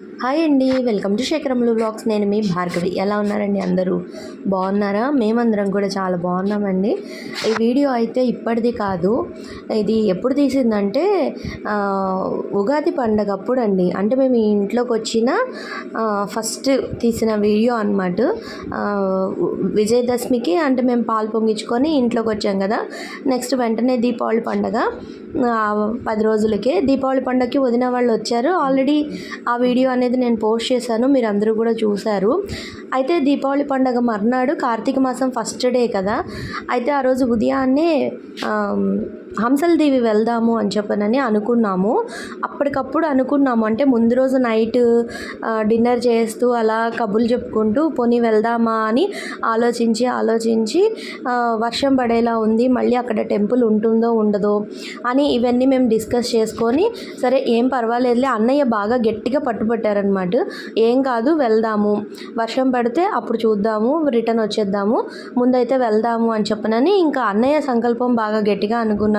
Hi అండి welcome to శేఖరములు blogs నేను మీ భార్గవి. ఎలా ఉన్నారండి అందరూ? బాగున్నారా? మేమందరం కూడా చాలా బాగున్నామండి. ఈ వీడియో అయితే ఇప్పటిది కాదు. ఇది ఎప్పుడు తీసిందంటే ఉగాది పండగ అప్పుడు అండి అంటే మేము ఈ ఇంట్లోకి వచ్చిన ఫస్ట్ తీసిన వీడియో అనమాట విజయదశమికి అంటే మేము పాలు పొంగించుకొని ఇంట్లోకి వచ్చాం కదా. నెక్స్ట్ వెంటనే దీపావళి పండగ. పది రోజులకే దీపావళి పండగకి వదిన వాళ్ళు వచ్చారు. ఆల్రెడీ ఆ వీడియో అనేది నేను పోస్ట్ చేశాను మీరు అందరూ కూడా చూశారు. అయితే దీపావళి పండగ మర్నాడు కార్తీక మాసం ఫస్ట్ డే కదా. అయితే ఆ రోజు ఉదయాన్నే హంసలదేవి హంసల దేవి వెళ్దాము అని చెప్పనని అనుకున్నాము. అప్పటికప్పుడు అనుకున్నాము. అంటే ముందు రోజు నైట్ డిన్నర్ చేస్తూ అలా కబుర్లు చెప్పుకుంటూ పోనీ వెళ్దామా అని ఆలోచించి ఆలోచించి వర్షం పడేలా ఉంది. మళ్ళీ అక్కడ టెంపుల్ ఉంటుందో ఉండదో అని ఇవన్నీ మేము డిస్కస్ చేసుకొని సరే ఏం పర్వాలేదులే అన్నయ్య బాగా గట్టిగా పట్టుబట్టారనమాట ఏం కాదు వెళ్దాము. వర్షం పడితే అప్పుడు చూద్దాము రిటర్న్ వచ్చేద్దాము. ముందైతే వెళ్దాము అని చెప్పనని ఇంకా అన్నయ్య సంకల్పం బాగా గట్టిగా అనుకున్నారు.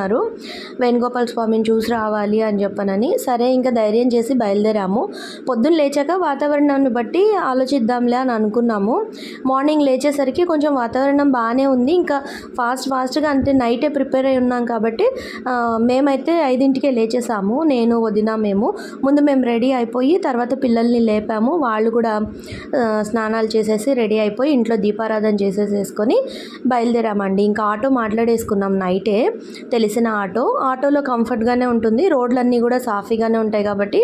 వేణుగోపాల స్వామిని చూసి రావాలి అని చెప్పనని. సరే ఇంకా ధైర్యం చేసి బయలుదేరాము. పొద్దున్న లేచాక వాతావరణాన్ని బట్టి ఆలోచిద్దాంలే అని అనుకున్నాము. మార్నింగ్ లేచేసరికి కొంచెం వాతావరణం బాగానే ఉంది. ఇంకా ఫాస్ట్ ఫాస్ట్గా అంటే నైటే ప్రిపేర్ అయి ఉన్నాం కాబట్టి మేమైతే ఐదింటికే లేచేసాము. నేను వదిన మేము. ముందు మేము రెడీ అయిపోయి తర్వాత పిల్లల్ని లేపాము. వాళ్ళు కూడా స్నానాలు చేసేసి రెడీ అయిపోయి ఇంట్లో దీపారాధన చేసేసేసుకొని బయలుదేరామండి. ఇంకా ఆటో మాట్లాడేసుకున్నాం నైటే. వేసిన ఆటో ఆటోలో కంఫర్ట్గానే ఉంటుంది. రోడ్లన్నీ కూడా సాఫీగానే ఉంటాయి కాబట్టి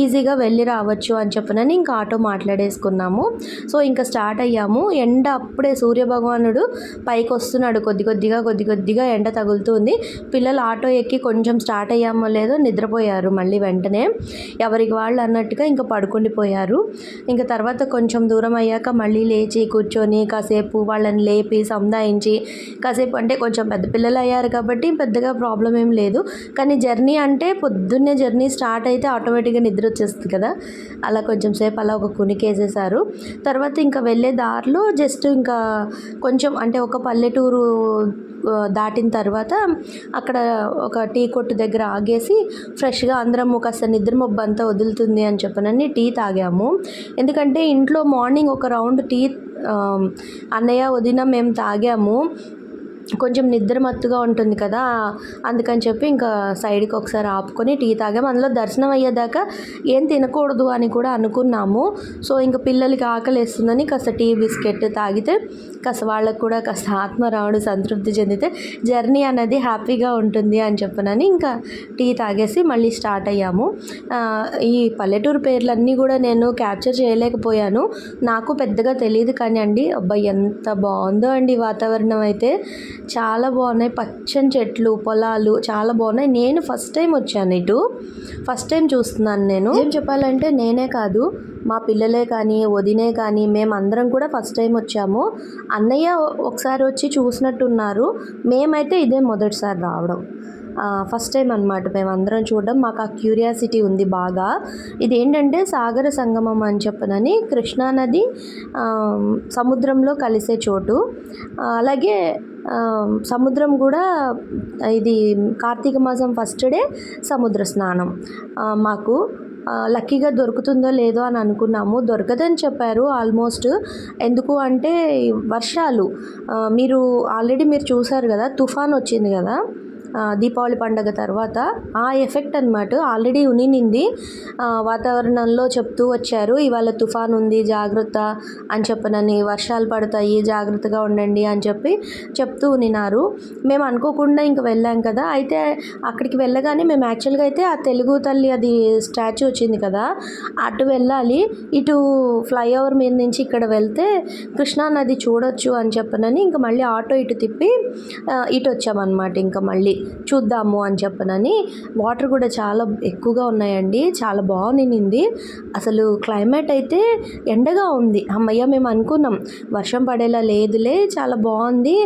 ఈజీగా వెళ్ళి రావచ్చు అని చెప్పనని ఇంకా ఆటో మాట్లాడేసుకున్నాము. సో ఇంకా స్టార్ట్ అయ్యాము. ఎండ అప్పుడే సూర్య భగవానుడు పైకి వస్తున్నాడు. కొద్ది కొద్దిగా కొద్ది కొద్దిగా ఎండ తగులుతుంది పిల్లలు ఆటో ఎక్కి కొంచెం స్టార్ట్ అయ్యామో లేదో నిద్రపోయారు మళ్ళీ వెంటనే. ఎవరికి వాళ్ళు అన్నట్టుగా ఇంకా పడుకుండిపోయారు. ఇంకా తర్వాత కొంచెం దూరం అయ్యాక మళ్ళీ లేచి కూర్చొని కాసేపు వాళ్ళని లేపి సముదాయించి కాసేపు అంటే కొంచెం పెద్ద పిల్లలు అయ్యారు కాబట్టి పెద్ద పెద్దగా ప్రాబ్లం ఏం లేదు. కానీ జర్నీ అంటే పొద్దున్నే జర్నీ స్టార్ట్ అయితే ఆటోమేటిక్గా నిద్ర వచ్చేస్తుంది కదా. అలా కొంచెం సేపు అలా ఒక కునికేసేసారు తర్వాత ఇంకా వెళ్ళే దారిలో జస్ట్ ఇంకా కొంచెం అంటే ఒక పల్లెటూరు దాటిన తర్వాత అక్కడ ఒక టీ కొట్టు దగ్గర ఆగేసి ఫ్రెష్గా అందరం కాస్త నిద్ర మబ్బు అంతా వదులుతుంది అని చెప్పనని టీ తాగాము. ఎందుకంటే ఇంట్లో మార్నింగ్ ఒక రౌండ్ టీ అన్నయ్య వదిన మేము తాగాము. కొంచెం నిద్ర మత్తుగా ఉంటుంది కదా అందుకని చెప్పి ఇంకా సైడ్కి ఒకసారి ఆపుకొని టీ తాగాము. అందులో దర్శనం అయ్యేదాకా ఏం తినకూడదు అని కూడా అనుకున్నాము. సో ఇంకా పిల్లలకి ఆకలి వేస్తుందని కాస్త టీ బిస్కెట్ తాగితే కాస్త వాళ్ళకు కూడా కాస్త ఆత్మ రావడం సంతృప్తి చెందితే జర్నీ అనేది హ్యాపీగా ఉంటుంది అని చెప్పనని ఇంకా టీ తాగేసి మళ్ళీ స్టార్ట్ అయ్యాము. ఈ పల్లెటూరు పేర్లన్నీ కూడా నేను క్యాప్చర్ చేయలేకపోయాను. నాకు పెద్దగా తెలియదు కానీ అండి అబ్బాయి ఎంత బాగుందో అండి వాతావరణం అయితే. చాలా బాగున్నాయి. పచ్చని చెట్లు పొలాలు చాలా బాగున్నాయి. నేను ఫస్ట్ టైం వచ్చాను ఇటు. ఫస్ట్ టైం చూస్తున్నాను నేను. ఏం చెప్పాలంటే నేనే కాదు మా పిల్లలే కానీ వదినే కానీ మేమందరం కూడా ఫస్ట్ టైం వచ్చాము. అన్నయ్య ఒకసారి వచ్చి చూసినట్టున్నారు. మేమైతే ఇదే మొదటిసారి రావడం. ఫస్ట్ టైం అనమాట మేమందరం చూడడం. మాకు ఆ క్యూరియాసిటీ ఉంది బాగా. ఇది ఏంటంటే సాగర సంగమం అని చెప్పనని కృష్ణానది సముద్రంలో కలిసే చోటు. అలాగే సముద్రం కూడా ఇది కార్తీక మాసం ఫస్ట్ డే సముద్ర స్నానం. మాకు లక్కీగా దొరుకుతుందో లేదో అని అనుకున్నాము. దొరకదని చెప్పారు ఆల్మోస్ట్ ఎందుకు అంటే వర్షాలు మీరు ఆల్రెడీ మీరు చూసారు కదా తుఫాన్ వచ్చింది కదా? దీపావళి పండగ తర్వాత ఆ ఎఫెక్ట్ అనమాట ఆల్రెడీ ఉనినింది. వాతావరణంలో చెప్తూ వచ్చారు ఇవాళ తుఫాన్ ఉంది జాగ్రత్త అని చెప్పనని వర్షాలు పడతాయి జాగ్రత్తగా ఉండండి అని చెప్పి చెప్తూ ఉనినారు. మేము అనుకోకుండా ఇంక వెళ్ళాం కదా అయితే అక్కడికి వెళ్ళగానే మేము యాక్చువల్గా అయితే ఆ తెలుగు తల్లి అది స్టాచ్యూ వచ్చింది కదా అటు వెళ్ళాలి ఇటు ఫ్లైఓవర్ మీద నుంచి ఇక్కడ వెళ్తే కృష్ణా నది చూడొచ్చు అని చెప్పనని ఇంకా మళ్ళీ ఆటో ఇటు తిప్పి ఇటు వచ్చామన్నమాట ఇంకా మళ్ళీ. చూద్దాము అని చెప్పనని. వాటర్ కూడా చాలా ఎక్కువగా ఉన్నాయండి. చాలా బాగునింది అసలు క్లైమేట్ అయితే ఎండగా ఉంది. అమ్మయ్య మేము అనుకున్నాం. వర్షం పడేలా లేదులే చాలా బాగుంది.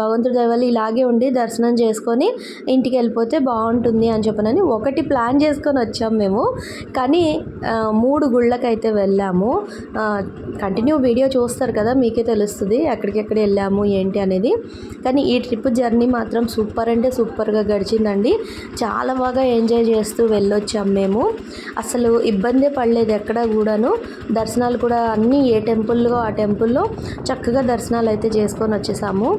భగవంతుడి దయవల్ల ఇలాగే ఉండి దర్శనం చేసుకొని ఇంటికి వెళ్ళిపోతే బాగుంటుంది అని చెప్పనని ఒకటి ప్లాన్ చేసుకొని వచ్చాం మేము. కానీ మూడు గుళ్ళకైతే వెళ్ళాము. కంటిన్యూ వీడియో చూస్తారు కదా మీకే తెలుస్తుంది ఎక్కడికెక్కడ వెళ్ళాము ఏంటి అనేది. కానీ ఈ ట్రిప్ జర్నీ మాత్రం సూపర్ అంటే సూపర్గా గడిచిందండి. చాలా బాగా ఎంజాయ్ చేస్తూ వెళ్ళొచ్చాం మేము. అసలు ఇబ్బంది పడలేదు ఎక్కడ కూడాను. దర్శనాలు కూడా అన్నీ ఏ టెంపుల్లో ఆ టెంపుల్లో చక్కగా దర్శనాలు అయితే చేసుకొని వచ్చేసాము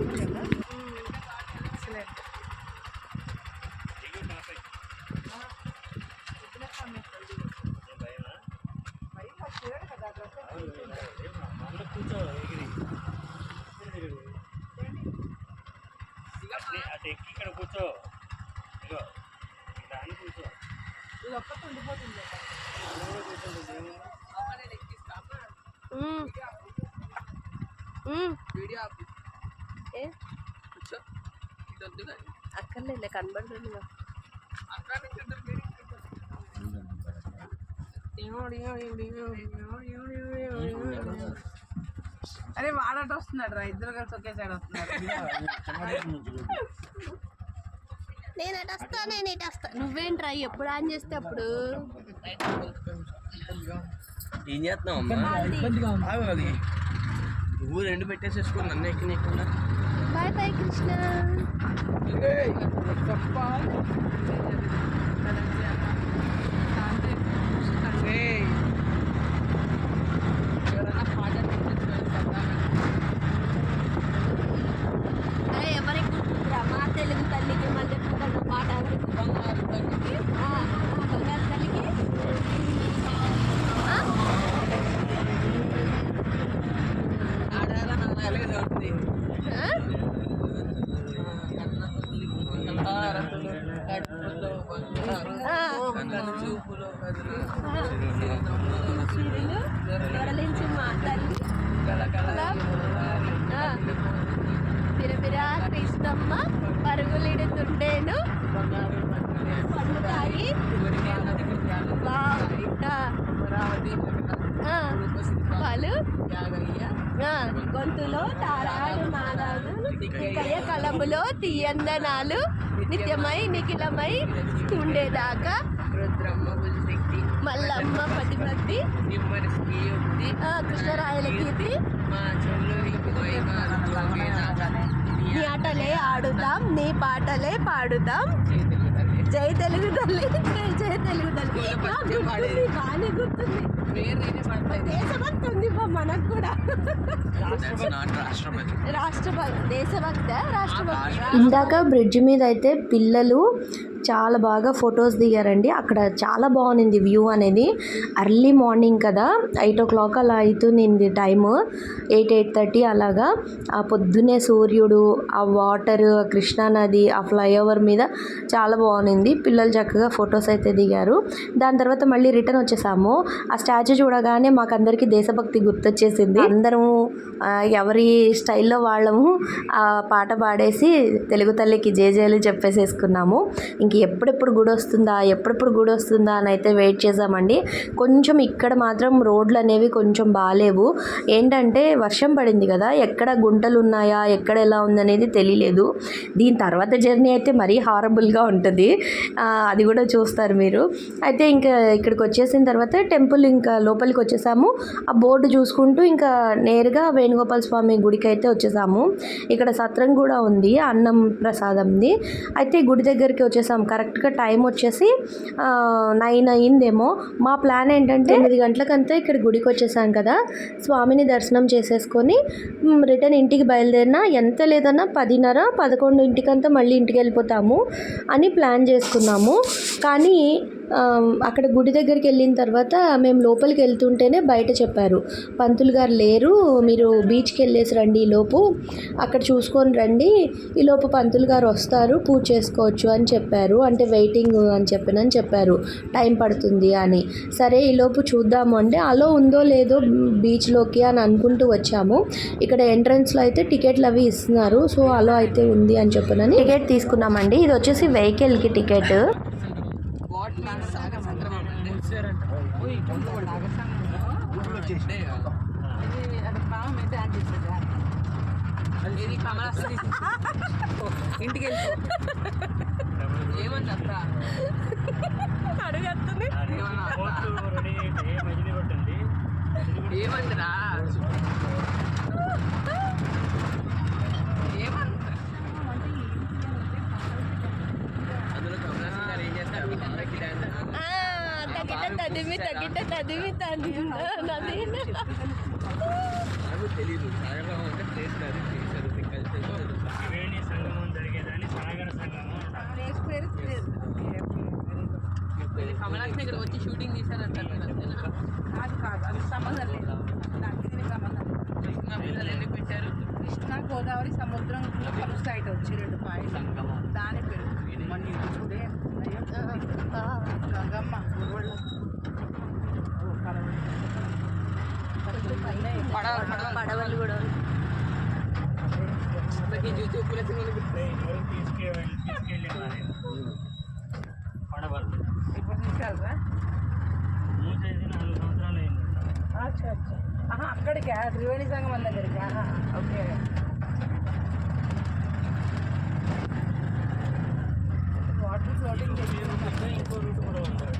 అటు ఎక్కి ఇక్కడ కూర్చో ఇగో ఇక్కడ అని కూర్చో అక్కర్లేదు కనబడుతుంది అరే వాడట వస్తున్నాడు రా ఇద్దరు కలిసి ఒకే సైడ్ వస్తున్నారు. నేను అటు వస్తా నేను ఇటు వస్తా. నువ్వేంట్రా? ఎప్పుడు ఆన్ చేస్తే అప్పుడు? ఏం చేస్తున్నావు అమ్మా? నువ్వు రెండు పెట్టేసేసుకో నన్ను ఎక్కి నీకుండా. బాయ్ బాయ్ కృష్ణ అరే ఎవరికి గుర్తుందిరా మా తెలుగు తల్లికి మళ్ళీ ఎప్పుడు పాట బంగారు తల్లికి బంగారు తల్లికి ఆ? ఆ? ఆ. సిరులు దొరలించి మా తల్లి ఆ. పిరమిరా కృష్ణమ్మ పరుగులిడుతుండేను. పండుతాయి. వాళ్ళు గొంతులో తారాడు నాదాలు కయ కలములో తీయందనాలు నిత్యమై నిఖిలమై ఉండేదాకా. మల్లమ్మ పది మంది కృష్ణరాయల కీర్తి. నీ ఆటలే ఆడుతాం నీ పాటలే పాడుతాం. జై తెలుగు తల్లి జై జై తెలుగు తల్లి. గుర్తుంది బాగానే గుర్తుంది. దేశభక్తి ఉంది మనకు కూడా. రాష్ట్రపతి రాష్ట్రభక్తి దేశభక్త రాష్ట్రభక్తి ఇందాక బ్రిడ్జ్ మీద అయితే పిల్లలు చాలా బాగా ఫొటోస్ దిగారండి. అక్కడ చాలా బాగుంది వ్యూ అనేది. అర్లీ మార్నింగ్ కదా ఎయిట్ ఓ క్లాక్ అలా అవుతుంది టైము. ఎయిట్ ఎయిట్ థర్టీ అలాగా. ఆ పొద్దునే సూర్యుడు ఆ వాటర్ కృష్ణా నది ఆ ఫ్లైఓవర్ మీద చాలా బాగుంది. పిల్లలు చక్కగా ఫొటోస్ అయితే దిగారు. దాని తర్వాత మళ్ళీ రిటర్న్ వచ్చేసాము. ఆ స్టాచ్యూ చూడగానే మాకందరికీ దేశభక్తి గుర్తొచ్చేసింది. అందరము ఎవరి స్టైల్లో వాళ్ళము ఆ పాట పాడేసి తెలుగు తల్లికి జేజేలు చెప్పేసేసుకున్నాము. మనకి ఎప్పుడెప్పుడు గుడి వస్తుందా ఎప్పుడెప్పుడు గుడి వస్తుందా అని అయితే వెయిట్ చేసామండి. కొంచెం ఇక్కడ మాత్రం రోడ్లు అనేవి కొంచెం బాగాలేవు ఏంటంటే వర్షం పడింది కదా ఎక్కడ గుంటలు ఉన్నాయా ఎక్కడ ఎలా ఉందనేది తెలియలేదు దీని తర్వాత జర్నీ అయితే మరీ హారబుల్గా ఉంటుంది. అది కూడా చూస్తారు మీరు. అయితే ఇంకా ఇక్కడికి వచ్చేసిన తర్వాత టెంపుల్ ఇంకా లోపలికి వచ్చేసాము. ఆ బోర్డు చూసుకుంటూ ఇంకా నేరుగా వేణుగోపాల స్వామి గుడికి అయితే వచ్చేసాము. ఇక్కడ సత్రం కూడా ఉంది అన్నం ప్రసాదంది. అయితే గుడి దగ్గరికి వచ్చేసాం కరెక్ట్గా టైం వచ్చేసి నైన్ అయ్యిందేమో. మా ప్లాన్ ఏంటంటే ఎనిమిది గంటలకంతా ఇక్కడ గుడికి వచ్చేసాం కదా. స్వామిని దర్శనం చేసేసుకొని రిటర్న్ ఇంటికి బయలుదేరినా ఎంత లేదన్నా పదిన్నర పదకొండు ఇంటికంతా మళ్ళీ ఇంటికి వెళ్ళిపోతాము అని ప్లాన్ చేసుకున్నాము. కానీ అక్కడ గుడి దగ్గరికి వెళ్ళిన తర్వాత మేము లోపలికి వెళ్తుంటేనే బయట చెప్పారు. పంతులు గారు లేరు మీరు బీచ్కి వెళ్ళేసి రండి ఈలోపు అక్కడ చూసుకొని రండి ఈలోపు పంతులు గారు వస్తారు పూజ చేసుకోవచ్చు అని చెప్పారు. అంటే వెయిటింగ్ అని చెప్పినని చెప్పారు. టైం పడుతుంది అని. సరే ఈలోపు చూద్దాము అంటే అలో ఉందో లేదో బీచ్లోకి అని అనుకుంటూ వచ్చాము. ఇక్కడ ఎంట్రన్స్లో అయితే టికెట్లు అవి ఇస్తున్నారు. సో అలో అయితే ఉంది అని చెప్పినని టికెట్ తీసుకున్నామండి. ఇది వచ్చేసి వెహికల్కి టికెట్. ఇంటికి వెళ్ళి ఏమని అత్త అడుగుతుంది ఏమన్నా దిగుతాను నది నాకు తెలీదు సాగరం అంటే చేస్తారు చేశారు కలిసి చేస్తారు త్రివేణి సంగమం జరిగేదాన్ని సాగర సంగమం కమలాక్ష దగ్గర వచ్చి షూటింగ్ తీశారంటారు కదా? కాదు కాదు అది సంబంధం లేదు దానికి సంబంధం లేదు కృష్ణా పిల్లలు ఎందుకు పెట్టారు కృష్ణా గోదావరి సముద్రం కలుస్తాయిట వచ్చి రెండు పాయలు దాని పేరు మన ఉన్నాయో. గంగమ్మ గుడివళ్ళు. పడవలు కూడా మనకి చూసి ఉప్పులేసి అంటే ఇదివరకు తీసుకెళ్ళి తీసుకెళ్ళేవారు పడవలు ఇప్పుడు తీసుకెళ్ళరా మూసేసి నాలుగు సంవత్సరాలు అయింది అచ్చా అచ్చా ఆహా అక్కడికా త్రివేణి సంగమం దగ్గరికి ఆహా ఓకే వాటర్ ఫ్లోటింగ్ చేసి ఇంకో రూట్ కూడా ఉంది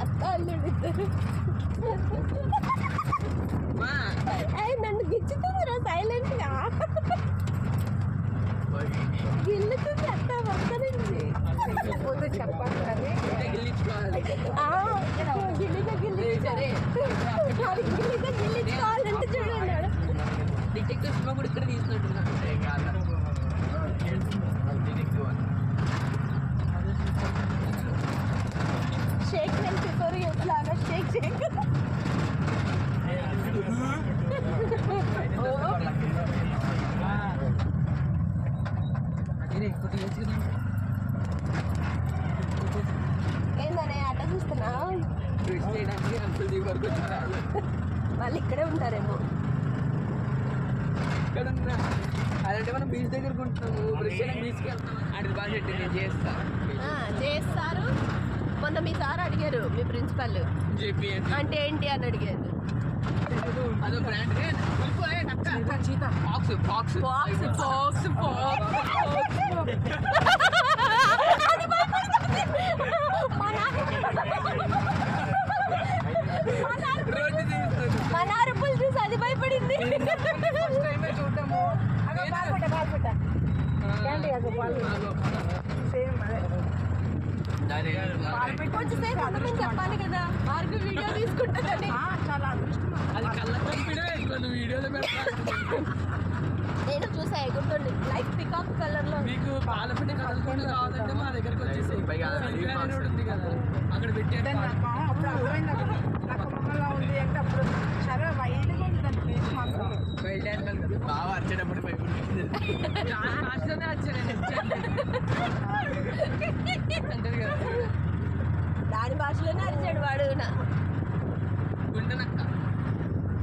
ಅತ್ತ ಅಲ್ಲಿ ಬಿದ್ದರು ಮಾ ನನ್ನ ಗಿಚ್ಚಿ ఏందనే ఆట చూస్తున్నా? చేయడానికి అంకుల్ దిగి వరకు వచ్చారు. వాళ్ళు ఇక్కడే ఉంటారేమో. ఇక్కడ అలాంటి మనం బీచ్ దగ్గరకు ఉంటున్నాము. బ్రిడ్జ్ బీచ్కి వెళ్తాం. అది బాగా నేను చేస్తా. ఆ, చేస్తారు. మొన్న మీ సార్ అడిగారు మీ ప్రిన్సిపల్. అంటే ఏంటి అని అడిగారు. అదో brand cheetah fox fox box box road తీస్తాను మన అరుపులు చూసి అది భయపడింది పాల్పట సేమ్ అదే కొంచెం సేపు చెప్పాలి కదా మార్కు వీడియో తీసుకుంటుందని ఆ, చాలా అదృష్టం అది కళ్ళ కంపెనీ ఇట్లా వీడియోలో పెడతా నేను చూసా ఎగురుతుంది లైక్ పికాక్ కలర్లో మీకు పాలపిండి కదలకుండా కావాలంటే మా దగ్గరకు వచ్చేసి అక్కడ పెట్టారు దాన్ని నాకు మామ అప్పుడు అర్థమైంది నాకు నాకు మమ్మల్ని ఉంది అంటే అప్పుడు చాలా వైల్డ్గా ఉంది దాని ప్లేస్ మాత్రం బాగా వచ్చేటప్పుడు భయపడుతుంది చాలా ఫాస్ట్గానే వచ్చాను అంటారు కదా దాని భాషలోనే అరిచాడు వాడు నా గుంటనక్క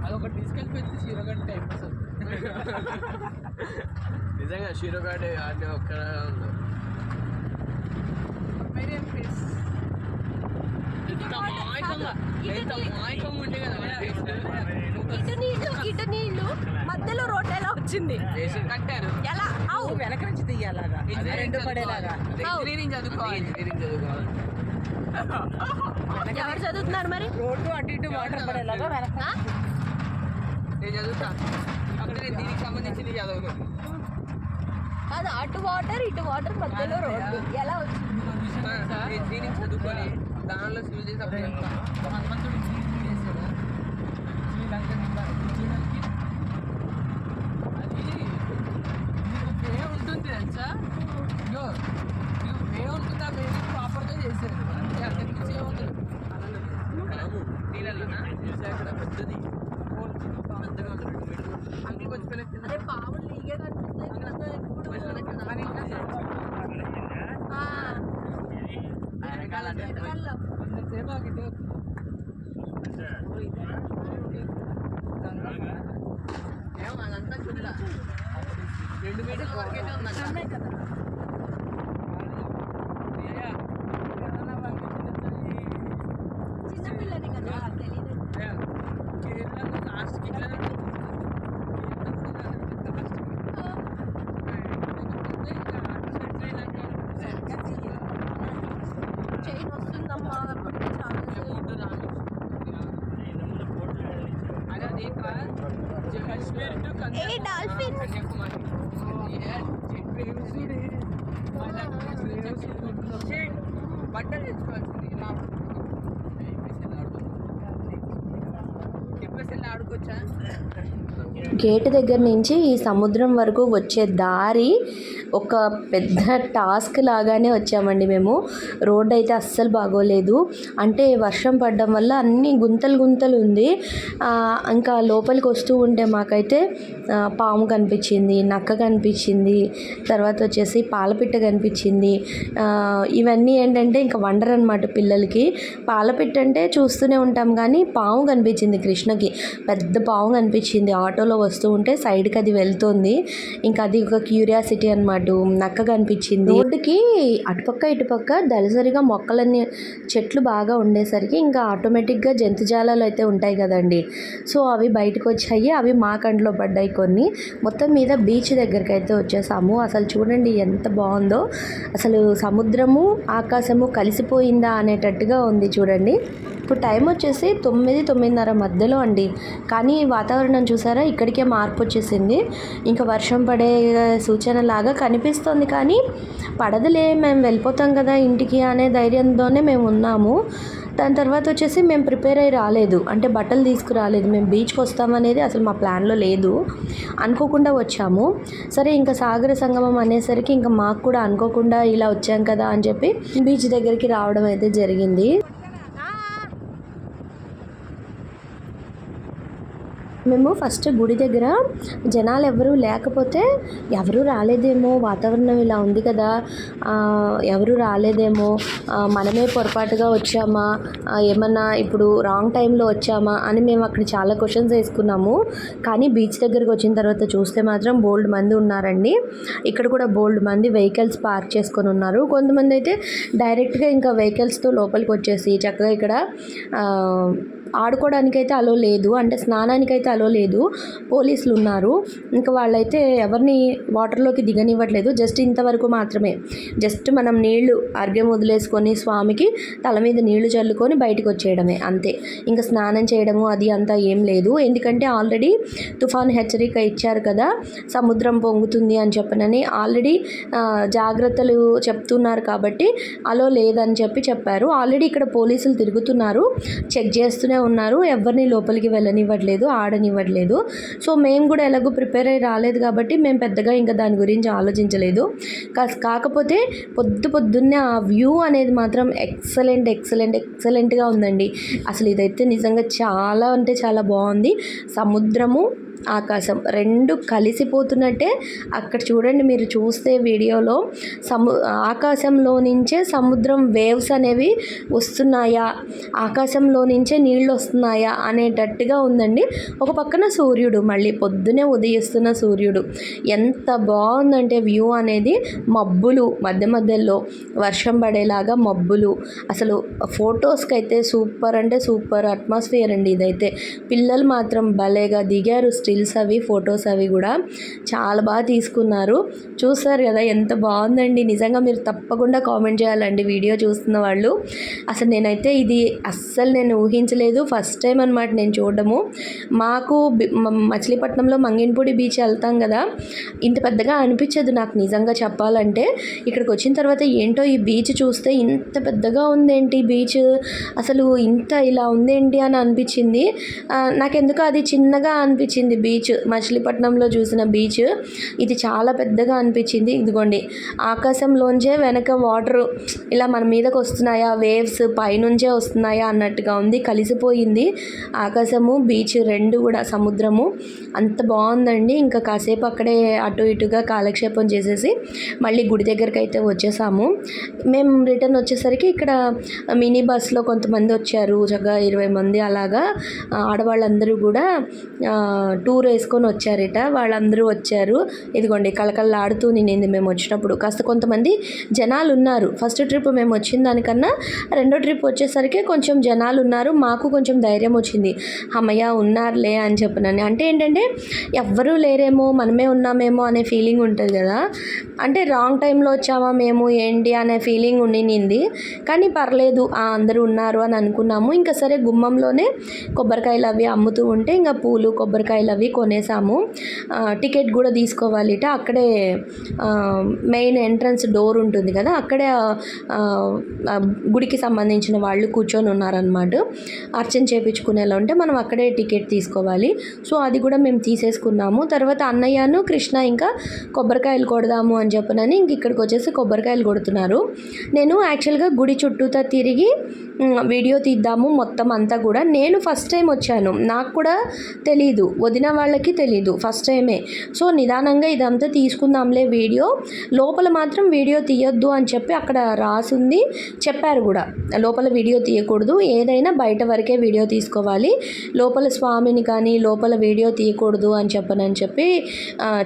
అదొకటి తీసుకెళ్ళి పెట్టి చీరగడ్డ టైం అసలు నిజంగా షీరోగాడ్ అంటే ఒక్కడ మీరేం ఫేస్ ఇంత మాయకంగా ఎంత మాయకంగా ఉండే కదా మన face. ఇటు నీళ్ళు మధ్యలో రోడ్ ఎలా వచ్చింది కట్టారు. ఎలా? అవు వెనక నుంచి తీయాలాగా రెండు పడేలాగా. ఇంజనీరింగ్ చదువుకోవాలి. ఇంజనీరింగ్ చదువుకోవాలి. ఎవరు చదువుతున్నారు మరి? రోడ్డు అటు ఇటు వాటర్ పడేలాగా వెనక? నేను చదువుతా. అక్కడ దీనికి సంబంధించింది చదవను అది అటు వాటర్ ఇటు వాటర్ మధ్యలో రోడ్డు ఎలా వచ్చింది? చదువుకొని దానిలో సివిల్ చేసి అప్పుడు చెప్తా హనుమంతుడు ఇంజనీరింగ్ చేశాడు శ్రీలంక ఇంజనీర్కి అది మీకు వే ఉంటుంది తెలుసా ఇగో మీకు వే ఉంటుంది ఆ వే ప్రాపర్గా చేశారు అంటే అక్కడి నుంచి ఏముంటుంది నీళ్ళలోనా అక్కడ పెద్దది పెద్దగా ఉంది రెండు మీటర్లు. అంకుల్ వచ్చి పిల్లలు అదే పావులు లీగే కనిపిస్తాయి కదా ఎప్పుడు మన ఇంట్లో ఆ, ఆ వెనకాల అంటే వెనకాల. సేపు ఆగితే ఏమో అదంతా చూడలా రెండు మీటర్ల వరకైతే ఉందంట అమ్మే కదా ఏయా, చిన్నపిల్లని కదా తెలియదు ఏయా, కేరళలో లాస్ట్కి ఇట్లా చైన్ వస్తుందమ్మా అప్పటికి చాలా కాశ్మీర్ టు కన్యాకుమారి కన్యాకుమారి ఏ, చెప్పేసి మళ్ళా డ్రెస్సులు తెచ్చుకుంటున్నాం. ఛీ, బట్టలు తెచ్చుకోవాల్సింది నా చెప్పేసి వెళ్ళి ఆడుకోవచ్చా గేటు దగ్గర నుంచి ఈ సముద్రం వరకు వచ్చే దారి ఒక పెద్ద టాస్క్ లాగానే వచ్చామండి మేము. రోడ్ అయితే అస్సలు బాగోలేదు. అంటే వర్షం పడడం వల్ల అన్ని గుంతలు గుంతలు ఉంది. ఇంకా లోపలికి వస్తూ ఉంటే మాకైతే పాము కనిపించింది నక్క కనిపించింది తర్వాత వచ్చేసి పాలపిట్ట కనిపించింది. ఇవన్నీ ఏంటంటే ఇంకా వండర్ అనమాట పిల్లలకి. పాలపిట్ట అంటే చూస్తూనే ఉంటాం కానీ పాము కనిపించింది కృష్ణకి. పెద్ద పెద్ద పాము కనిపించింది. ఆటోలో వస్తూ ఉంటే సైడ్కి అది వెళ్తుంది. ఇంకా అది ఒక క్యూరియాసిటీ అనమాట నక్క కనిపించింది. రోడ్డుకి అటుపక్క ఇటుపక్క దళసరిగా మొక్కలన్నీ చెట్లు బాగా ఉండేసరికి ఇంకా ఆటోమేటిక్గా జంతుజాలాలు అయితే ఉంటాయి కదండి. సో అవి బయటకు వచ్చాయి అవి మా కంట్లో పడ్డాయి కొన్ని. మొత్తం మీద బీచ్ దగ్గరికి అయితే వచ్చేసాము. అసలు చూడండి ఎంత బాగుందో. అసలు సముద్రము ఆకాశము కలిసిపోయిందా అనేటట్టుగా ఉంది చూడండి. ఇప్పుడు టైం వచ్చేసి తొమ్మిది తొమ్మిదిన్నర మధ్యలో అండి. కానీ వాతావరణం చూసారా? ఇక్కడికే మార్పు వచ్చేసింది. ఇంకా వర్షం పడే సూచన లాగా కనిపిస్తుంది. కానీ పడదులే మేము వెళ్ళిపోతాం కదా ఇంటికి అనే ధైర్యంతోనే మేము ఉన్నాము. దాని తర్వాత వచ్చేసి మేము ప్రిపేర్ అయ్యి రాలేదు. అంటే బట్టలు తీసుకురాలేదు. మేము బీచ్కి వస్తామనేది అసలు మా ప్లాన్లో లేదు. అనుకోకుండా వచ్చాము. సరే ఇంకా సాగర సంగమం అనేసరికి ఇంకా మాకు కూడా అనుకోకుండా ఇలా వచ్చాం కదా అని చెప్పి బీచ్ దగ్గరికి రావడం అయితే జరిగింది. మేము ఫస్ట్ గుడి దగ్గర జనాలు ఎవరు లేకపోతే ఎవరు రాలేదేమో వాతావరణం ఇలా ఉంది కదా ఎవరు రాలేదేమో మనమే పొరపాటుగా వచ్చామా ఏమన్నా ఇప్పుడు రాంగ్ టైంలో వచ్చామా అని మేము అక్కడ చాలా క్వశ్చన్స్ వేసుకున్నాము. కానీ బీచ్ దగ్గరికి వచ్చిన తర్వాత చూస్తే మాత్రం బోల్డ్ మంది ఉన్నారండి. ఇక్కడ కూడా బోల్డ్ మంది వెహికల్స్ పార్క్ చేసుకొని ఉన్నారు. కొంతమంది అయితే డైరెక్ట్గా ఇంకా వెహికల్స్తో లోపలికి వచ్చేసి చక్కగా ఇక్కడ ఆడుకోవడానికైతే అలో లేదు. అంటే స్నానానికైతే అలో లేదు. పోలీసులు ఉన్నారు ఇంకా వాళ్ళైతే ఎవరిని వాటర్లోకి దిగనివ్వట్లేదు. జస్ట్ ఇంతవరకు మాత్రమే. జస్ట్ మనం నీళ్ళు అర్ఘ్యం వదిలేసుకొని స్వామికి తల మీద నీళ్ళు చల్లుకొని బయటకు వచ్చేయడమే అంతే. ఇంకా స్నానం చేయడము అది అంతా ఏం లేదు. ఎందుకంటే ఆల్రెడీ తుఫాన్ హెచ్చరిక ఇచ్చారు కదా సముద్రం పొంగుతుంది అని చెప్పనని ఆల్రెడీ జాగ్రత్తలు చెప్తున్నారు కాబట్టి అలో లేదని చెప్పి చెప్పారు. ఆల్రెడీ ఇక్కడ పోలీసులు తిరుగుతున్నారు. చెక్ చేస్తూనే ఉన్నారు. ఎవరిని లోపలికి వెళ్ళనివ్వట్లేదు ఆడనివ్వట్లేదు. సో మేము కూడా ఎలాగో ప్రిపేర్ అయ్యి రాలేదు కాబట్టి మేము పెద్దగా ఇంకా దాని గురించి ఆలోచించలేదు. కాస్ కాకపోతే పొద్దు పొద్దున్నే ఆ వ్యూ అనేది మాత్రం ఎక్సలెంట్ ఎక్సలెంట్ ఎక్సలెంట్గా ఉందండి. అసలు ఇదైతే నిజంగా చాలా అంటే చాలా బాగుంది. సముద్రము ఆకాశం. రెండు కలిసిపోతున్నట్టే అక్కడ చూడండి మీరు చూస్తే వీడియోలో. సము ఆకాశంలో నుంచే సముద్రం వేవ్స్ అనేవి వస్తున్నాయా? ఆకాశంలో నుంచే నీళ్ళు వస్తున్నాయా? అనేటట్టుగా ఉందండి. ఒక పక్కన సూర్యుడు మళ్ళీ పొద్దునే ఉదయిస్తున్న సూర్యుడు. ఎంత బాగుందంటే వ్యూ అనేది. మబ్బులు మధ్య మధ్యలో వర్షం పడేలాగా మబ్బులు. అసలు ఫొటోస్కి అయితే సూపర్ అంటే సూపర్ అట్మాస్ఫియర్ అండి ఇదైతే. పిల్లలు మాత్రం భలేగా దిగారు స్టిల్స్ అవి ఫొటోస్ అవి కూడా చాలా బాగా తీసుకున్నారు. చూస్తారు కదా ఎంత బాగుందండి. నిజంగా మీరు తప్పకుండా కామెంట్ చేయాలండి వీడియో చూస్తున్న వాళ్ళు. అసలు నేనైతే ఇది అస్సలు నేను ఊహించలేదు. ఫస్ట్ టైం అనమాట నేను చూడడము. మాకు మచిలీపట్నంలో మంగినపూడి బీచ్ వెళ్తాం కదా ఇంత పెద్దగా అనిపించదు నాకు నిజంగా చెప్పాలంటే. ఇక్కడికి వచ్చిన తర్వాత ఏంటో ఈ బీచ్ చూస్తే ఇంత పెద్దగా ఉందేంటి బీచ్? అసలు ఇంత ఇలా ఉందేంటి అని అనిపించింది. నాకు నాకెందుకో అది చిన్నగా అనిపించింది. బీచ్ మచిలీపట్నంలో చూసిన బీచ్. ఇది చాలా పెద్దగా అనిపించింది. ఇదిగోండి ఆకాశంలోంచే వెనక వాటర్ ఇలా మన మీదకి వస్తున్నాయా? వేవ్స్ పైనుంచే వస్తున్నాయా? అన్నట్టుగా ఉంది. కలిసిపోయింది. ఆకాశము బీచ్ రెండు కూడా సముద్రము. అంత బాగుందండి. ఇంకా కాసేపు అక్కడే అటు ఇటుగా కాలక్షేపం చేసేసి మళ్ళీ గుడి దగ్గరికి అయితే వచ్చేసాము. మేము రిటర్న్ వచ్చేసరికి ఇక్కడ మినీ బస్లో కొంతమంది వచ్చారు. చక్కగా ఇరవై మంది అలాగా. ఆడవాళ్ళందరూ కూడా టూర్ వేసుకొని వచ్చారట. వాళ్ళందరూ వచ్చారు. ఇదిగోండి కళకళలాడుతూ నిండింది మేము వచ్చినప్పుడు. కాస్త కొంతమంది జనాలు ఉన్నారు ఫస్ట్ ట్రిప్ మేము వచ్చిన దానికన్నా రెండో ట్రిప్ వచ్చేసరికి కొంచెం జనాలు ఉన్నారు మాకు కొంచెం ధైర్యం వచ్చింది. అమ్మయ్య ఉన్నారులే అని చెప్పనని. అంటే ఏంటంటే ఎవ్వరూ లేరేమో మనమే ఉన్నామేమో అనే ఫీలింగ్ ఉంటుంది కదా. అంటే రాంగ్ టైంలో వచ్చామా మేము ఏంటి అనే ఫీలింగ్ ఉండింది కానీ పర్లేదు అందరూ ఉన్నారు అని అనుకున్నాము. ఇంకా సరే గుమ్మంలోనే కొబ్బరికాయలు అవి అమ్ముతూ ఉంటే ఇంకా పూలు కొబ్బరికాయలు అవి కొనేసాము. టికెట్ కూడా తీసుకోవాలి అక్కడే మెయిన్ ఎంట్రన్స్ డోర్ ఉంటుంది కదా అక్కడే గుడికి సంబంధించిన వాళ్ళు కూర్చొని ఉన్నారనమాట అర్చన చేయించుకునేలా ఉంటే మనం అక్కడే టికెట్ తీసుకోవాలి. సో అది కూడా మేము తీసేసుకున్నాము. తర్వాత అన్నయ్యను కృష్ణ ఇంకా కొబ్బరికాయలు కొడదాము అని చెప్పనని ఇంక ఇక్కడికి వచ్చేసి కొబ్బరికాయలు కొడుతున్నారు. నేను యాక్చువల్గా గుడి చుట్టూతా తిరిగి వీడియో తీద్దాము మొత్తం అంతా కూడా. నేను ఫస్ట్ టైం వచ్చాను. నాకు కూడా తెలీదు. వదిన వాళ్ళకి తెలీదు ఫస్ట్ టైమే సో నిదానంగా ఇదంతా తీసుకుందాంలే వీడియో. లోపల మాత్రం వీడియో తీయొద్దు అని చెప్పి అక్కడ రాసింది. చెప్పారు కూడా లోపల వీడియో తీయకూడదు ఏదైనా బయట వరకే వీడియో తీసుకోవాలి. లోపల స్వామిని కానీ లోపల వీడియో తీయకూడదు అని చెప్పనని చెప్పి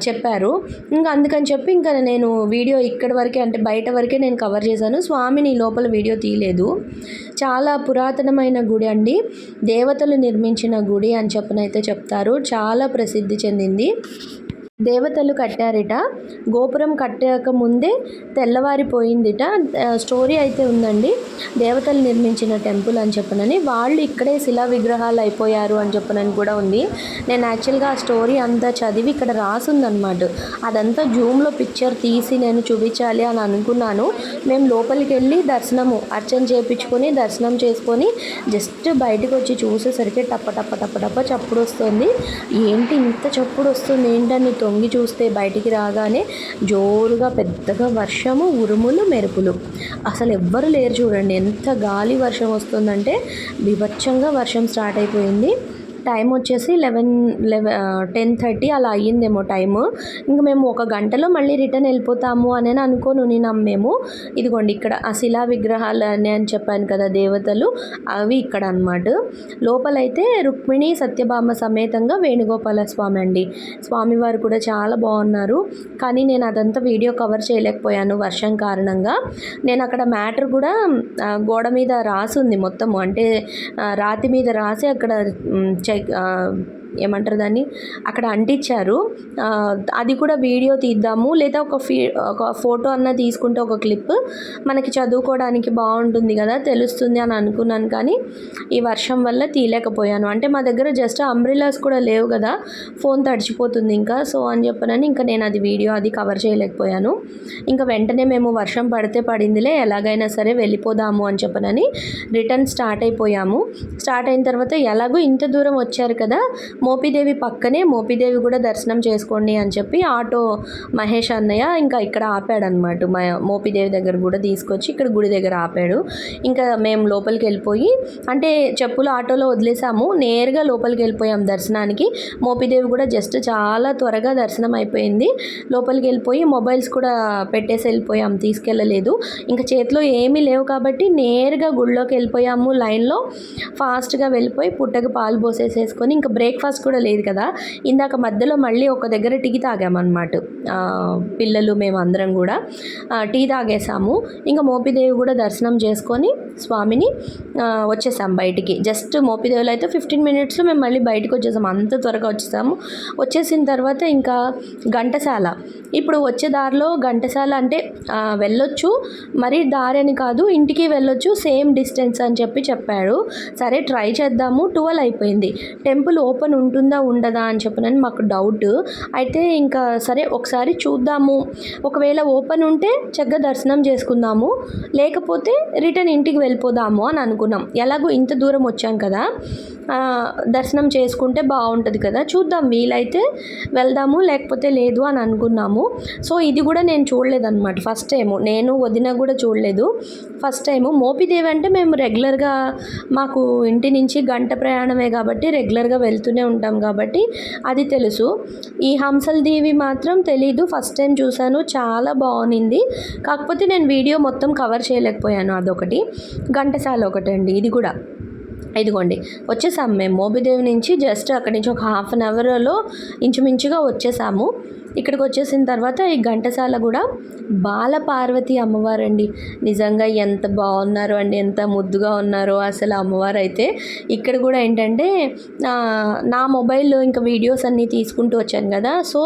చెప్పారు. ఇంకా అందుకని చెప్పి ఇంకా నేను వీడియో ఇక్కడి వరకే అంటే బయట వరకే నేను కవర్ చేశాను. స్వామిని లోపల వీడియో తీయలేదు. చాలా పురాతనమైన గుడి అండి. దేవతలు నిర్మించిన గుడి అని చెప్పనైతే చెప్తారు. చాలా చాలా ప్రసిద్ధి చెందింది. దేవతలు కట్టారట. గోపురం కట్టాక ముందే తెల్లవారిపోయిందిట. స్టోరీ అయితే ఉందండి. దేవతలు నిర్మించిన టెంపుల్ అని చెప్పనని. వాళ్ళు ఇక్కడే శిలా విగ్రహాలు అయిపోయారు అని చెప్పనని కూడా ఉంది. నేను యాక్చువల్గా ఆ స్టోరీ అంతా చదివి ఇక్కడ రాసుందనమాట అదంతా జూమ్లో పిక్చర్ తీసి నేను చూపించాలి అని అనుకున్నాను. మేము లోపలికి వెళ్ళి దర్శనము అర్చన చేయించుకొని దర్శనం చేసుకొని జస్ట్ బయటకు వచ్చి చూసేసరికి టప్ప టప్ప టప్ప టప్ప చప్పుడు వస్తుంది. ఏంటి ఇంత చప్పుడు వస్తుంది? ఏంటని తొంగి చూస్తే బయటికి రాగానే జోరుగా పెద్దగా వర్షము ఉరుములు మెరుపులు. అసలు ఎవ్వరు లేరు చూడండి. ఎంత గాలి వర్షం వస్తుందంటే బీభత్సంగా వర్షం స్టార్ట్ అయిపోయింది. టైం వచ్చేసి లెవెన్ లెవెన్ టెన్ థర్టీ అలా అయ్యిందేమో టైము. ఇంక మేము ఒక గంటలో మళ్ళీ రిటర్న్ వెళ్ళిపోతాము అని అనుకోని ఉన్నాం మేము ఇదిగోండి ఇక్కడ ఆ శిలా విగ్రహాలు అని అని చెప్పాను కదా దేవతలు అవి ఇక్కడ అన్నమాట. లోపలైతే రుక్మిణి సత్యభామ సమేతంగా వేణుగోపాల స్వామి అండి. స్వామివారు కూడా చాలా బాగున్నారు. కానీ నేను అదంతా వీడియో కవర్ చేయలేకపోయాను వర్షం కారణంగా. నేను అక్కడ మ్యాటర్ కూడా గోడ మీద రాసి ఉంది మొత్తము. అంటే రాతి మీద రాసి అక్కడ మ్, చెక్ ఆ, ఏమంటారు దాన్ని? అక్కడ అంటించారు. అది కూడా వీడియో తీద్దాము లేదా ఒక ఫీ ఒక ఫోటో అన్న తీసుకుంటే ఒక క్లిప్. మనకి చదువుకోవడానికి బాగుంటుంది కదా తెలుస్తుంది అని అనుకున్నాను కానీ ఈ వర్షం వల్ల తీయలేకపోయాను. అంటే మా దగ్గర జస్ట్ అంబ్రిలాస్ కూడా లేవు కదా ఫోన్ తడిచిపోతుంది ఇంకా. సో అని చెప్పనని ఇంకా నేను అది వీడియో అది కవర్ చేయలేకపోయాను. ఇంకా వెంటనే మేము వర్షం పడితే పడిందిలే ఎలాగైనా సరే వెళ్ళిపోదాము అని చెప్పనని రిటర్న్ స్టార్ట్ అయిపోయాము. స్టార్ట్ అయిన తర్వాత ఎలాగో ఇంత దూరం వచ్చారు కదా మోపిదేవి పక్కనే మోపిదేవి కూడా దర్శనం చేసుకోండి అని చెప్పి ఆటో మహేష్ అన్నయ్య ఇంకా ఇక్కడ ఆపాడనమాట. మా మోపిదేవి దగ్గర కూడా తీసుకొచ్చి ఇక్కడ గుడి దగ్గర ఆపాడు. ఇంకా మేము లోపలికి వెళ్ళిపోయి అంటే చెప్పులు ఆటోలో వదిలేసాము. నేరుగా లోపలికి వెళ్ళిపోయాం దర్శనానికి. మోపిదేవి కూడా జస్ట్ చాలా త్వరగా దర్శనం అయిపోయింది. లోపలికి వెళ్ళిపోయి మొబైల్స్ కూడా పెట్టేసి వెళ్ళిపోయాం. తీసుకెళ్ళలేదు. ఇంకా చేతిలో ఏమీ లేవు కాబట్టి నేరుగా గుళ్ళోకి వెళ్ళిపోయాము. లైన్లో ఫాస్ట్గా వెళ్ళిపోయి పుట్టకు పాలు పోసేసేసుకొని ఇంకా బ్రేక్ఫాస్ట్ కూడా లేదు కదా. ఇందాక మధ్యలో మళ్ళీ ఒక దగ్గర టీ తాగామన్నమాట. పిల్లలు మేము అందరం కూడా. టీ తాగేసాము. ఇంకా మోపిదేవి కూడా దర్శనం చేసుకొని స్వామిని వచ్చేసాం బయటికి. జస్ట్ మోపిదేవిలో అయితే ఫిఫ్టీన్ మినిట్స్లో మేము మళ్ళీ బయటకు వచ్చేసాము అంత త్వరగా వచ్చేసాము. వచ్చేసిన తర్వాత ఇంకా ఘంటసాల. ఇప్పుడు వచ్చే దారిలో ఘంటసాల అంటే వెళ్ళొచ్చు. మరి దారి అని కాదు ఇంటికి వెళ్ళొచ్చు. సేమ్ డిస్టెన్స్ అని చెప్పి చెప్పాడు. సరే ట్రై చేద్దాము. ట్వెల్వ్ అయిపోయింది. టెంపుల్ ఓపెన్ ఉంటుందా ఉండదా అని చెప్పనని మాకు డౌట్. అయితే ఇంకా సరే ఒకసారి చూద్దాము. ఒకవేళ ఓపెన్ ఉంటే చక్కగా దర్శనం చేసుకుందాము. లేకపోతే రిటర్న్ ఇంటికి వెళ్ళిపోదాము అని అనుకున్నాం. ఎలాగో ఇంత దూరం వచ్చాం కదా. దర్శనం చేసుకుంటే బాగుంటుంది కదా. చూద్దాం వీలైతే వెళ్దాము లేకపోతే లేదు అని అనుకున్నాము. సో ఇది కూడా నేను చూడలేదన్నమాట ఫస్ట్ టైం నేను వదిన కూడా చూడలేదు ఫస్ట్ టైము. మోపిదేవి అంటే మేము రెగ్యులర్గా మాకు ఇంటి నుంచి గంట ప్రయాణమే కాబట్టి రెగ్యులర్గా వెళ్తూనే ఉంటాం కాబట్టి అది తెలుసు. ఈ హంసల దేవి మాత్రం తెలీదు. ఫస్ట్ టైం చూశాను. చాలా బాగుంది. కాకపోతే నేను వీడియో మొత్తం కవర్ చేయలేకపోయాను. అదొకటి. ఘంటసాల ఒకటండి. ఇది కూడా. ఇదిగోండి. వచ్చేసాము మేము. మోబిదేవి నుంచి జస్ట్ అక్కడి నుంచి ఒక హాఫ్ అన్ అవర్లో ఇంచుమించుగా వచ్చేసాము. ఇక్కడికి వచ్చేసిన తర్వాత ఈ ఘంటసాల కూడా బాల పార్వతి అమ్మవారు అండి నిజంగా ఎంత బాగున్నారో అండి ఎంత ముద్దుగా ఉన్నారో అసలు అమ్మవారు అయితే ఇక్కడ కూడా ఏంటంటే నా మొబైల్లో ఇంకా వీడియోస్ అన్నీ తీసుకుంటూ వచ్చాను కదా. సో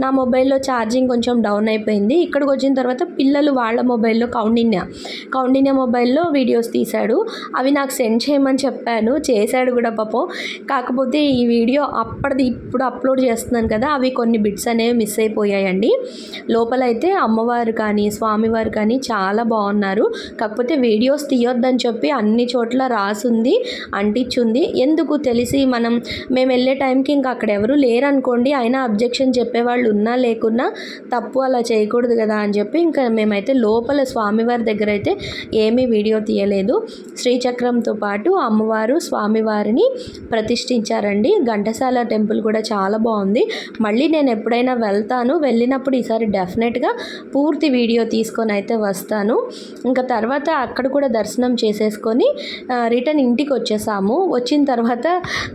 నా మొబైల్లో ఛార్జింగ్ కొంచెం డౌన్ అయిపోయింది. ఇక్కడికి వచ్చిన తర్వాత పిల్లలు వాళ్ళ మొబైల్లో కౌండిన్య. కౌండిన్య మొబైల్లో వీడియోస్ తీశాడు. అవి నాకు సెండ్ చేయమని చెప్పాను. చేశాడు కూడా పాపం. కాకపోతే ఈ వీడియో అప్పటిది ఇప్పుడు అప్లోడ్ చేస్తున్నాను కదా అవి కొన్ని బిట్స్ అనేవి మిస్ అయిపోయాయండి. లోపలైతే అమ్మవారు కానీ స్వామివారు కానీ చాలా బాగున్నారు. కాకపోతే వీడియోస్ తీయొద్దని చెప్పి అన్ని చోట్ల రాసుంది అంటించుంది ఎందుకు తెలిసి మనం మేము వెళ్ళే టైంకి ఇంకా అక్కడ ఎవరు లేరనుకోండి అయినా అబ్జెక్షన్ చెప్పేవాళ్ళు ఉన్నా లేకున్నా తప్పు అలా చేయకూడదు కదా అని చెప్పి ఇంకా మేమైతే లోపల స్వామివారి దగ్గర అయితే ఏమీ వీడియో తీయలేదు. శ్రీచక్రంతో పాటు అమ్మవారు స్వామివారిని ప్రతిష్ఠించారండి. ఘంటసాల టెంపుల్ కూడా చాలా బాగుంది. మళ్ళీ నేను ఎప్పుడైనా వెళ్తాను వెళ్ళినప్పుడు ఈసారి డెఫినెట్గా పూర్తి వీడియో తీసుకొని అయితే వస్తాను. ఇంకా తర్వాత అక్కడ కూడా దర్శనం చేసేసుకొని రిటర్న్ ఇంటికి వచ్చేసాము. వచ్చిన తర్వాత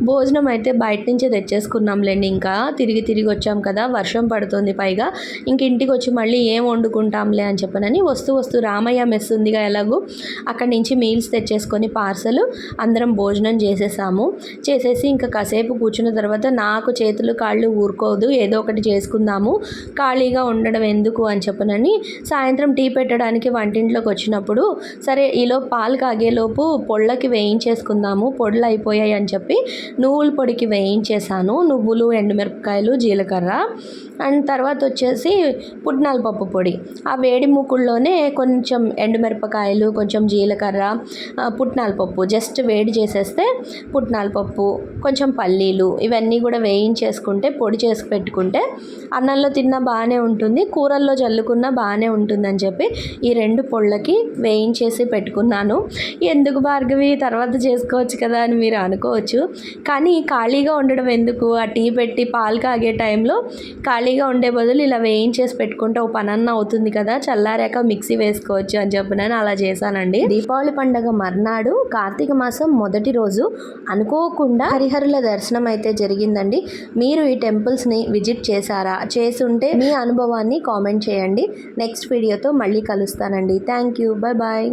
భోజనం అయితే బయట నుంచే తెచ్చేసుకున్నాంలేండి. ఇంకా తిరిగి తిరిగి వచ్చాం కదా వర్షం పడుతుంది పైగా. ఇంక ఇంటికి వచ్చి మళ్ళీ ఏం వండుకుంటాంలే అని చెప్పనని వస్తూ వస్తూ రామయ్య మెస్ ఉందిగా ఎలాగో. అక్కడి నుంచి మీల్స్ తెచ్చేసుకొని పార్సల్ అందరం భోజనం చేసేసాము. చేసేసి ఇంకా కాసేపు కూర్చున్న తర్వాత నాకు చేతులు కాళ్ళు ఊరుకోదు. ఏదో ఒకటి చేసుకుందాం చేస్తున్నాము ఖాళీగా ఉండడం ఎందుకు అని చెప్పనని సాయంత్రం టీ పెట్టడానికి వంటింట్లోకి వచ్చినప్పుడు సరే ఈలో పాలు కాగేలోపు పొళ్ళకి వేయించేసుకుందాము పొడులు అయిపోయాయి అని చెప్పి నువ్వుల పొడికి వేయించేసాను నువ్వులు ఎండుమిరపకాయలు జీలకర్ర. అండ్ తర్వాత వచ్చేసి పుట్నాల పప్పు పొడి. ఆ వేడి మూకుల్లోనే కొంచెం ఎండుమిరపకాయలు కొంచెం జీలకర్ర పుట్నాల పప్పు. జస్ట్ వేడి చేసేస్తే పుట్నాల పప్పు కొంచెం పల్లీలు ఇవన్నీ కూడా వేయించేసుకుంటే పొడి చేసి పెట్టుకుంటే అన్నంలో తిన్నా బాగానే ఉంటుంది కూరల్లో జల్లుకున్నా బాగానే ఉంటుందని చెప్పి ఈ రెండు పొళ్ళకి వేయించేసి పెట్టుకున్నాను. ఎందుకు భార్గవి? తర్వాత చేసుకోవచ్చు కదా అని మీరు అనుకోవచ్చు. కానీ ఖాళీగా ఉండడం ఎందుకు? ఆ టీ పెట్టి పాలు కాగే టైంలో ఖాళీగా ఉండే బదులు ఇలా వేయించేసి పెట్టుకుంటే ఓ పనన్న అవుతుంది కదా చల్లారాక మిక్సీ వేసుకోవచ్చు అని చెప్పి నేను అలా చేశానండి. దీపావళి పండగ మర్నాడు కార్తీక మాసం మొదటి రోజు అనుకోకుండా హరిహరుల దర్శనం అయితే జరిగిందండి. మీరు ఈ టెంపుల్స్ని విజిట్ చేశారా? చేసుంటే మీ అనుభవాన్ని కామెంట్ చేయండి. నెక్స్ట్ వీడియోతో మళ్ళీ కలుస్తానండి. Thank you. Bye bye.